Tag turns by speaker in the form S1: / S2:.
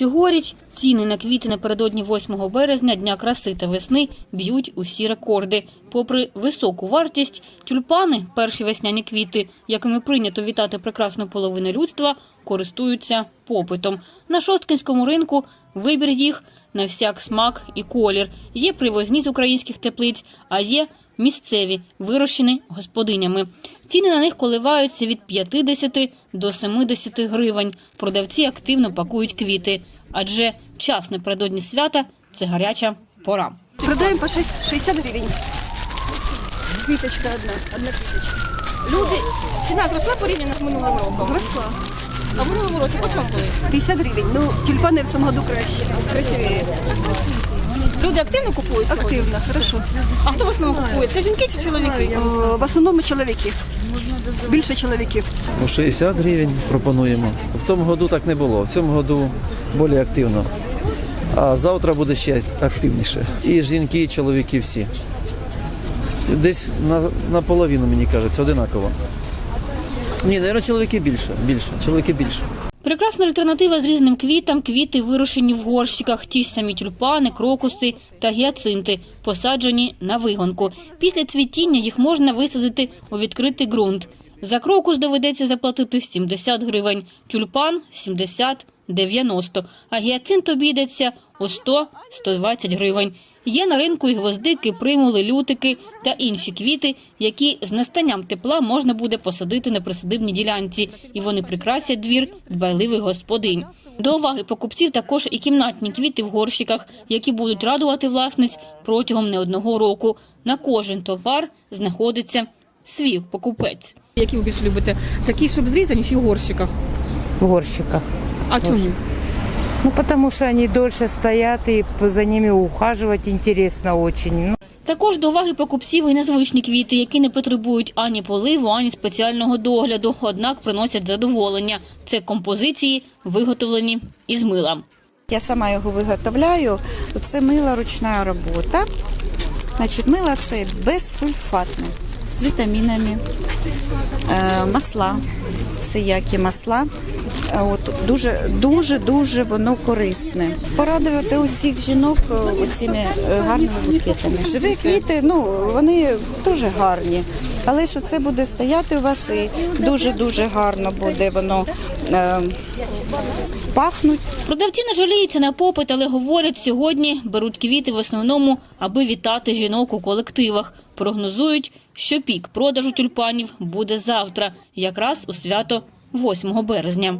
S1: Цьогоріч ціни на квіти напередодні 8 березня, Дня краси та весни, б'ють усі рекорди. Попри високу вартість, тюльпани, перші весняні квіти, якими прийнято вітати прекрасну половину людства, користуються попитом. На шосткинському ринку вибір їх на всяк смак і колір. Є привозні з українських теплиць, а є місцеві, вирощені господинями. Ціни на них коливаються від 50 до 70 гривень. Продавці активно пакують квіти, адже час напередодні свята це гаряча пора.
S2: Продаємо по 6, 60 гривень. Квіточка одна, одна квіточка.
S3: Люди, ціна зросла порівняно з минулим роком.
S2: Зросла.
S3: А в минулому році по чому були?
S2: 50 гривень. Ну, тюльпани в цьому году краще. Красиві.
S3: Люди активно купують сьогодні?
S2: Активно, хорошо.
S3: А хто в основному купує? Це жінки чи чоловіки?
S2: О, В основному чоловіки. Більше чоловіків.
S4: Ну, 60 гривень пропонуємо. В тому году так не було. В цьому году більш активно. А завтра буде ще активніше. І жінки, і чоловіки всі. Десь на, наполовину, мені кажеться, одинаково. Ні, навіть чоловіки більше. Більше. Чоловіки більше.
S1: Прекрасна альтернатива з різним квітам – квіти вирощені в горщиках, ті ж самі тюльпани, крокуси та гіацинти, посаджені на вигонку. Після цвітіння їх можна висадити у відкритий ґрунт. За крокус доведеться заплатити 70 гривень, тюльпан – 70 90, а гіацинт обійдеться у 100-120 гривень. Є на ринку і гвоздики, примули, лютики та інші квіти, які з настанням тепла можна буде посадити на присадибній ділянці, і вони прикрасять двір дбайливих господинь. До уваги покупців також і кімнатні квіти в горщиках, які будуть радувати власниць протягом не одного року. На кожен товар знаходиться свій покупець.
S3: Які ви більше любите? Такі, щоб зрізані, чи в горщиках?
S5: в горщиках.
S3: А чому?
S5: Ну, потому что они дольше стоят, и за ними ухаживать интересно очень. Ну,
S1: Також до уваги покупців і незвичні квіти, які не потребують ані поливу, ані спеціального догляду, однак приносять задоволення. Це композиції, виготовлені із мила.
S6: Я сама його виготовляю. Це мила ручна робота. Значить, мило це безсульфатне, з вітамінами, е, масла, всіякі масла. От, дуже, дуже, дуже воно корисне. Порадувати усіх жінок е, оціми е, гарними букетами. Живі квіти, ну вони дуже гарні, але що це буде стояти у вас і дуже дуже гарно буде воно е, пахнуть.
S1: Продавці не жаліються на попит, але говорять, сьогодні беруть квіти в основному, аби вітати жінок у колективах. Прогнозують, що пік продажу тюльпанів буде завтра, якраз у свято 8 березня.